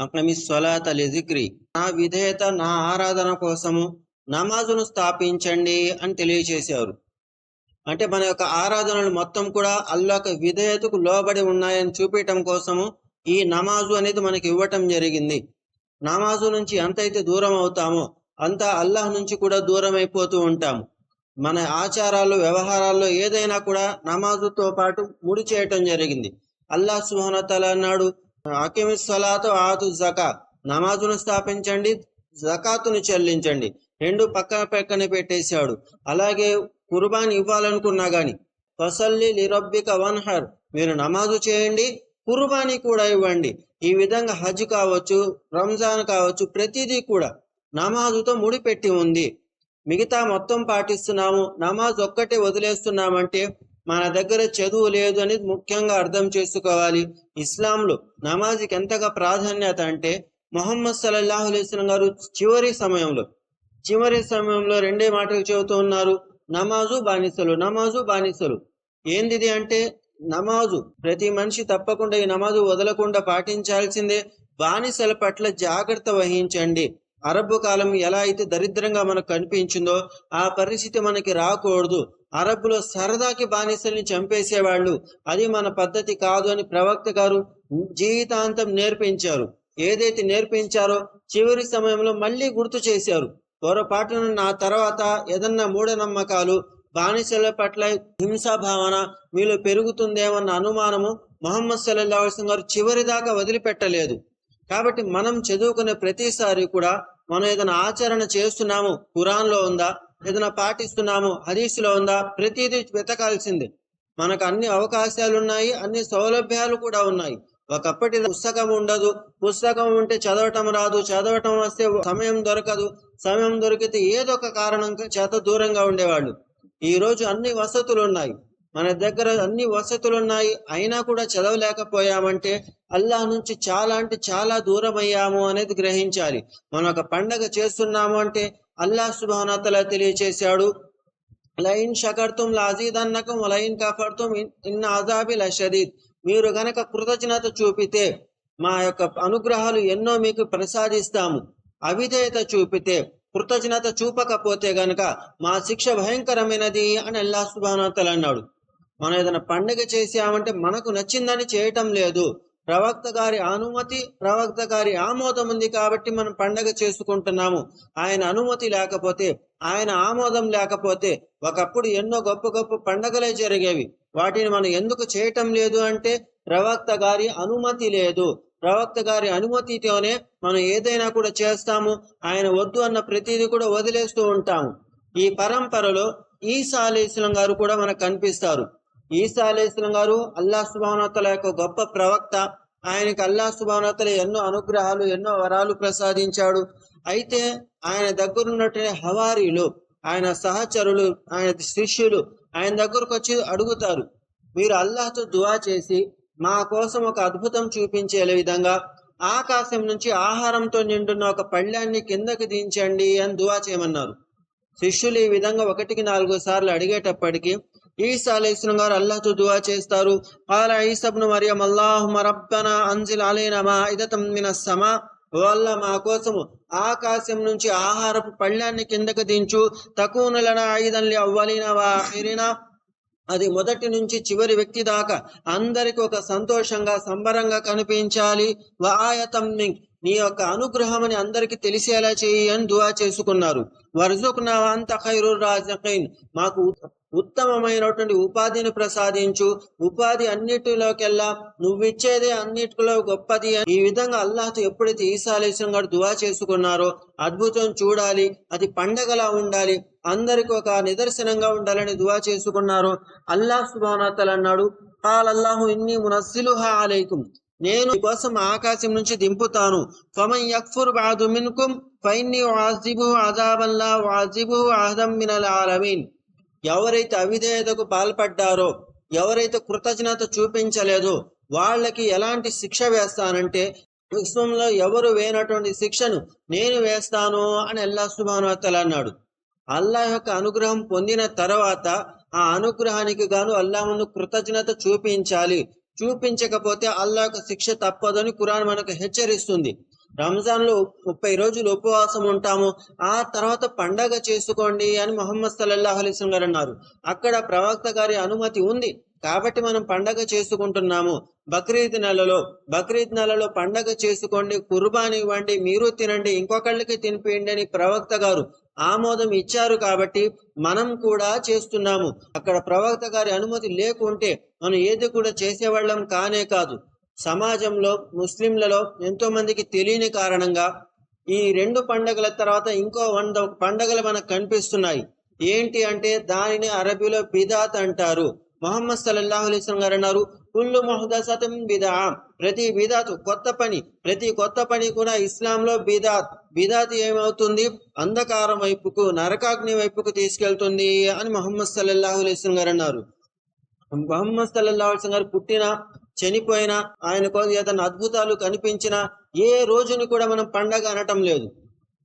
అక్రమి స్వలాత లిజిక్రి నా విధేయత నా ఆరాధన కోసము నమాజును స్థాపించండి అని తెలియచేశారు. అంటే మన యొక్క ఆరాధనలు మొత్తం కూడా అల్లాహ్ విధేయతకు లోబడి ఉన్నాయని చూపించటం కోసము ఈ నమాజు అనేది మనకి ఇవ్వటం జరిగింది. నమాజు నుంచి ఎంతైతే దూరం అవుతామో అంత అల్లాహ్ నుంచి కూడా దూరం అయిపోతూ ఉంటాము. మన ఆచారాలు వ్యవహారాల్లో ఏదైనా కూడా నమాజుతో పాటు ముడి చేయటం జరిగింది. అల్లాహ్ సుహనతల అన్నాడు అకిమి సలాతో ఆతు జకా. నమాజును స్థాపించండి జకాతును చెల్లించండి. రెండు పక్కన పక్కన పెట్టేశాడు. అలాగే కుర్బాన్ ఇవ్వాలనుకున్నా గాని ఫసల్లి లిరబ్బిక వన్హర్. మీరు నమాజు చేయండి కుర్బానీ కూడా ఇవ్వండి. ఈ విధంగా హజ్ కావచ్చు రంజాన్ కావచ్చు ప్రతిదీ కూడా నమాజుతో ముడిపెట్టి ఉంది. మిగతా మొత్తం పాటిస్తున్నాము. నమాజ్ ఒక్కటే వదిలేస్తున్నామంటే మన దగ్గర చదువు లేదు అని ముఖ్యంగా అర్థం చేసుకోవాలి. ఇస్లాంలో నమాజ్కి ఎంతగా ప్రాధాన్యత అంటే మొహమ్మద్ సల్లల్లాహు అలైస్లం గారు చివరి సమయంలో చివరి సమయంలో రెండే మాటలు చెబుతూ ఉన్నారు. నమాజు బానిసలు నమాజు బానిసలు. ఏందిది అంటే నమాజు ప్రతి మనిషి తప్పకుండా ఈ నమాజు వదలకుండా పాటించాల్సిందే. బానిసల పట్ల జాగ్రత్త వహించండి. అరబ్బు కాలం ఎలా అయితే దరిద్రంగా మనకు కనిపించిందో ఆ పరిస్థితి మనకి రాకూడదు. అరబ్బులో సరదాకి బానిసల్ని చంపేసేవాళ్ళు. అది మన పద్ధతి కాదు అని ప్రవక్త గారు జీవితాంతం నేర్పించారు. ఏదైతే నేర్పించారో చివరి సమయంలో మళ్ళీ గుర్తు చేశారు. పొరపాటున నా తర్వాత ఏదన్నా మూఢనమ్మకాలు బానిసల పట్ల హింసా భావన మీలో పెరుగుతుందేమన్న అనుమానము మొహమ్మద్ సల్లల్లాహు అలైహి గారు చివరి దాకా వదిలిపెట్టలేదు. కాబట్టి మనం చదువుకునే ప్రతిసారి కూడా మనం ఏదైనా ఆచరణ చేస్తున్నాము. ఖురాన్లో ఉందా? ఏదైనా పాటిస్తున్నాము హరీసులో ఉందా? ప్రతిదీ వెతకాల్సిందే. మనకు అన్ని అవకాశాలు ఉన్నాయి అన్ని సౌలభ్యాలు కూడా ఉన్నాయి. ఒకప్పటి పుస్తకం ఉండదు. పుస్తకం ఉంటే చదవటం రాదు. చదవటం వస్తే సమయం దొరకదు. సమయం దొరికితే ఏదో ఒక కారణం చేత దూరంగా ఉండేవాళ్ళు. ఈ రోజు అన్ని వసతులు ఉన్నాయి మన దగ్గర అన్ని వసతులు ఉన్నాయి అయినా కూడా చదవలేకపోయామంటే అల్లాహ్ నుంచి చాలా అంటే చాలా దూరం అయ్యాము అనేది గ్రహించాలి. మనం ఒక పండగ చేస్తున్నాము అంటే అల్లాహ్ సుబానతల తెలియచేశాడు లైన్ షకర్తుం లాజీదన్నకం లైన్ కఫర్తుం ఇన్ అజాబి లషదీద్. మీరు గనక కృతజ్ఞత చూపితే మా యొక్క అనుగ్రహాలు ఎన్నో మీకు ప్రసాదిస్తాము. అవిధేయత చూపితే కృతజ్ఞత చూపకపోతే గనక మా శిక్ష భయంకరమైనది అని అల్లా సుబానతలు అన్నాడు. మనం ఏదైనా పండుగ చేసామంటే మనకు నచ్చిందని చేయటం లేదు. ప్రవక్త గారి అనుమతి ప్రవక్త గారి ఆమోదం ఉంది కాబట్టి మనం పండగ చేసుకుంటున్నాము. ఆయన అనుమతి లేకపోతే ఆయన ఆమోదం లేకపోతే ఒకప్పుడు ఎన్నో గొప్ప గొప్ప పండగలే జరిగేవి. వాటిని మనం ఎందుకు చేయటం లేదు అంటే ప్రవక్త గారి అనుమతి లేదు. ప్రవక్త గారి అనుమతితోనే మనం ఏదైనా కూడా చేస్తాము. ఆయన వద్దు అన్న ప్రతిదీ కూడా వదిలేస్తూ ఉంటాము. ఈ పరంపరలో ఈసా అలీస్లం గారు కూడా మనకు కనిపిస్తారు. ఈసా అలీస్లం గారు అల్లా సుబానతల యొక్క గొప్ప ప్రవక్త. ఆయనకి అల్లా సుబానతల ఎన్నో అనుగ్రహాలు ఎన్నో వరాలు ప్రసాదించాడు. అయితే ఆయన దగ్గరున్నటువంటి హవారీలు ఆయన సహచరులు ఆయన శిష్యులు ఆయన దగ్గరకు వచ్చి అడుగుతారు మీరు అల్లాహ్తో దువా చేసి మా కోసం ఒక అద్భుతం చూపించే విధంగా ఆకాశం నుంచి ఆహారంతో నిండున్న ఒక పళ్ళాన్ని కిందకి దించండి అని దువా చేయమన్నారు. శిష్యులు ఈ విధంగా ఒకటికి నాలుగు సార్లు అడిగేటప్పటికీ ఈసా అలైస్లం గారు అల్లాహ్తో దువా చేస్తారు. కాల ఈసబ్ను మరియం అల్లాహుమ రబ్బనా అంజిల్ అలైనా మా ఇదతం మిన సమా వల్ల మా కోసము ఆకాశం నుంచి ఆహారపు పళ్ళాన్ని కిందకు దించు. తక్కువలన ఐదన్లి అవ్వలిన వారినా అది మొదటి నుంచి చివరి వ్యక్తి దాకా అందరికి ఒక సంతోషంగా సంబరంగా కనిపించాలి. వాయతం నీ యొక్క అనుగ్రహం అని అందరికి తెలిసేలా చేయి అని దువా చేసుకున్నారు. వర్జుక్ అంత ఖైరు రాజకైన్. మాకు ఉత్తమమైనటువంటి ఉపాధిని ప్రసాదించు. ఉపాధి అన్నిటిలోకెల్లా నువ్విచ్చేదే అన్నిటిలో గొప్పది ఈ విధంగా అల్లాహ్తో ఎప్పుడైతే ఈసా అలీస్లం గారు దువా చేసుకున్నారో అద్భుతం చూడాలి. అది పండగలా ఉండాలి. అందరికి ఒక నిదర్శనంగా ఉండాలని దువా చేసుకున్నారు అల్లాహ్ సుబానతల్ అన్నాడు. కాలల్లాహు ఇన్ని మునస్సిలుహా అలైకుం. నేను కోసం ఆకాశం నుంచి దింపుతాను. ఫమన్ యక్ఫుర్ బాదు మిన్కుం ఫైన్ని వాజిబు అజాబల్లా వాజిబు అహదం మినల్ ఆలమీన్. ఎవరైతే అవిధేయతకు పాల్పడ్డారో ఎవరైతే కృతజ్ఞత చూపించలేదో వాళ్ళకి ఎలాంటి శిక్ష వేస్తానంటే విశ్వంలో ఎవరు వేయనటువంటి శిక్షను నేను వేస్తాను అని అల్లా సుభానోత్తలు అన్నాడు. అల్లా యొక్క అనుగ్రహం పొందిన తర్వాత ఆ అనుగ్రహానికి గాను అల్లా ముందు కృతజ్ఞత చూపించాలి. చూపించకపోతే అల్లాకు శిక్ష తప్పదని కురాన్ మనకు హెచ్చరిస్తుంది. రంజాన్లో ముప్పై రోజులు ఉపవాసం ఉంటాము. ఆ తర్వాత పండగ చేసుకోండి అని మొహమ్మద్ సల్లల్లాహు అలైహి గారు అన్నారు. అక్కడ ప్రవక్త గారి అనుమతి ఉంది. కాబట్టి మనం పండగ చేసుకుంటున్నాము. బక్రీద్ నెలలో బక్రీద్ నెలలో పండగ చేసుకోండి కుర్బాని ఇవ్వండి మీరు తినండి ఇంకొకళ్ళకి తినిపియండి అని ప్రవక్త గారు ఆమోదం ఇచ్చారు కాబట్టి మనం కూడా చేస్తున్నాము. అక్కడ ప్రవక్త గారి అనుమతి లేకుంటే మనం ఏది కూడా చేసేవాళ్ళం కానే కాదు. సమాజంలో ముస్లింలలో ఎంతో మందికి తెలియని కారణంగా ఈ రెండు పండగల తర్వాత ఇంకో వంద పండగలు మనకు కనిపిస్తున్నాయి. ఏంటి అంటే దానిని అరబీలో బిదాత్ అంటారు. మొహమ్మద్ సల్లల్లాహు గారు అన్నారు కుల్లు మొహదసతం బిదా. ప్రతి బిదాత్ కొత్త పని ప్రతి కొత్త పని కూడా ఇస్లాంలో బిదాత్. బిదాత్ ఏమవుతుంది? అంధకారం వైపుకు నరకాగ్ని వైపుకు తీసుకెళ్తుంది అని మొహమ్మద్ సల్లల్లాహు అలైహి గారు అన్నారు. మొహమ్మద్ సల్లల్లాహు గారు పుట్టిన చనిపోయినా ఆయన కోసం ఏదైనా అద్భుతాలు కనిపించినా ఏ రోజుని కూడా మనం పండగ అనటం లేదు.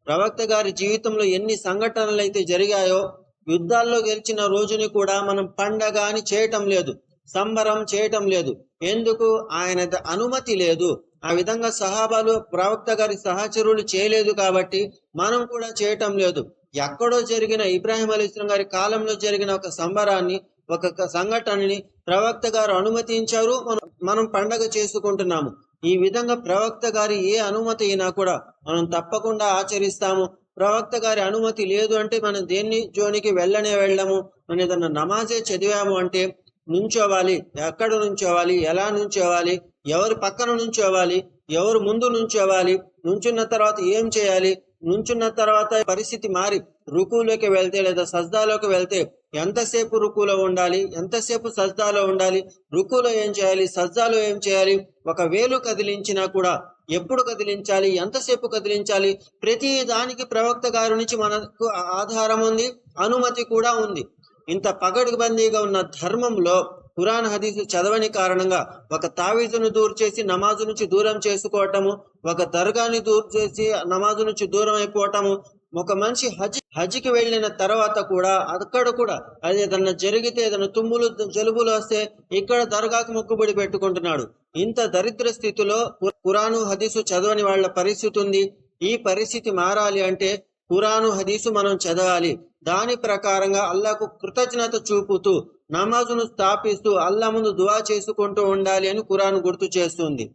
ప్రవక్త గారి జీవితంలో ఎన్ని సంఘటనలు అయితే జరిగాయో యుద్ధాల్లో గెలిచిన రోజుని కూడా మనం పండగ అని చేయటం లేదు. సంబరం చేయటం లేదు. ఎందుకు? ఆయన అనుమతి లేదు. ఆ విధంగా సహాబాలు ప్రవక్త గారి సహచరులు చేయలేదు కాబట్టి మనం కూడా చేయటం లేదు. ఎక్కడో జరిగిన ఇబ్రాహిం అలీస్లం గారి కాలంలో జరిగిన ఒక సంబరాన్ని ఒక సంఘటనని ప్రవక్త గారు అనుమతించారు. మనం మనం పండగ చేసుకుంటున్నాము. ఈ విధంగా ప్రవక్త గారి ఏ అనుమతి అయినా కూడా మనం తప్పకుండా ఆచరిస్తాము. ప్రవక్త గారి అనుమతి లేదు అంటే మనం దేన్ని జోనికి వెళ్ళనే వెళ్ళము. మనం ఏదన్నా నమాజే చదివాము అంటే నుంచోవాలి ఎక్కడ నుంచోవాలి ఎలా నుంచోవాలి ఎవరు పక్కన నుంచోవాలి ఎవరు ముందు నుంచోవాలి నుంచున్న తర్వాత ఏం చేయాలి నుంచున్న తర్వాత పరిస్థితి మారి రుకులోకి వెళ్తే లేదా సజ్దాలోకి వెళ్తే ఎంతసేపు రుకులో ఉండాలి? ఎంతసేపు సజ్దాలో ఉండాలి? రుకులో ఏం చేయాలి? సజ్దాలో ఏం చేయాలి? ఒక వేలు కదిలించినా కూడా ఎప్పుడు కదిలించాలి? ఎంతసేపు కదిలించాలి? ప్రతి దానికి ప్రవక్త గారి నుంచి మనకు ఆధారం ఉంది అనుమతి కూడా ఉంది. ఇంత పగడుబందీగా ఉన్న ధర్మంలో ఖురాన్ హదీసు చదవని కారణంగా ఒక తావీజును దూరు చేసి నమాజు నుంచి దూరం చేసుకోవటము ఒక దర్గాని దూరు చేసి నమాజు నుంచి దూరం అయిపోవటము ఒక మనిషి హజ్ హజ్కి వెళ్ళిన తర్వాత కూడా అక్కడ కూడా అది ఏదన్నా జరిగితే ఏదైనా తుమ్ములు జలుబులు వస్తే ఇక్కడ దర్గాకు మొక్కుబడి పెట్టుకుంటున్నాడు. ఇంత దరిద్ర స్థితిలో కు- ఖురాను హదీసు చదవని వాళ్ళ పరిస్థితి ఉంది. ఈ పరిస్థితి మారాలి అంటే ఖురాను హదీసు మనం చదవాలి. దాని ప్రకారంగా అల్లాకు కృతజ్ఞత చూపుతూ నమాజును స్థాపిస్తూ అల్లా ముందు దువా చేసుకుంటూ ఉండాలి అని కురాన్ గుర్తు చేస్తుంది.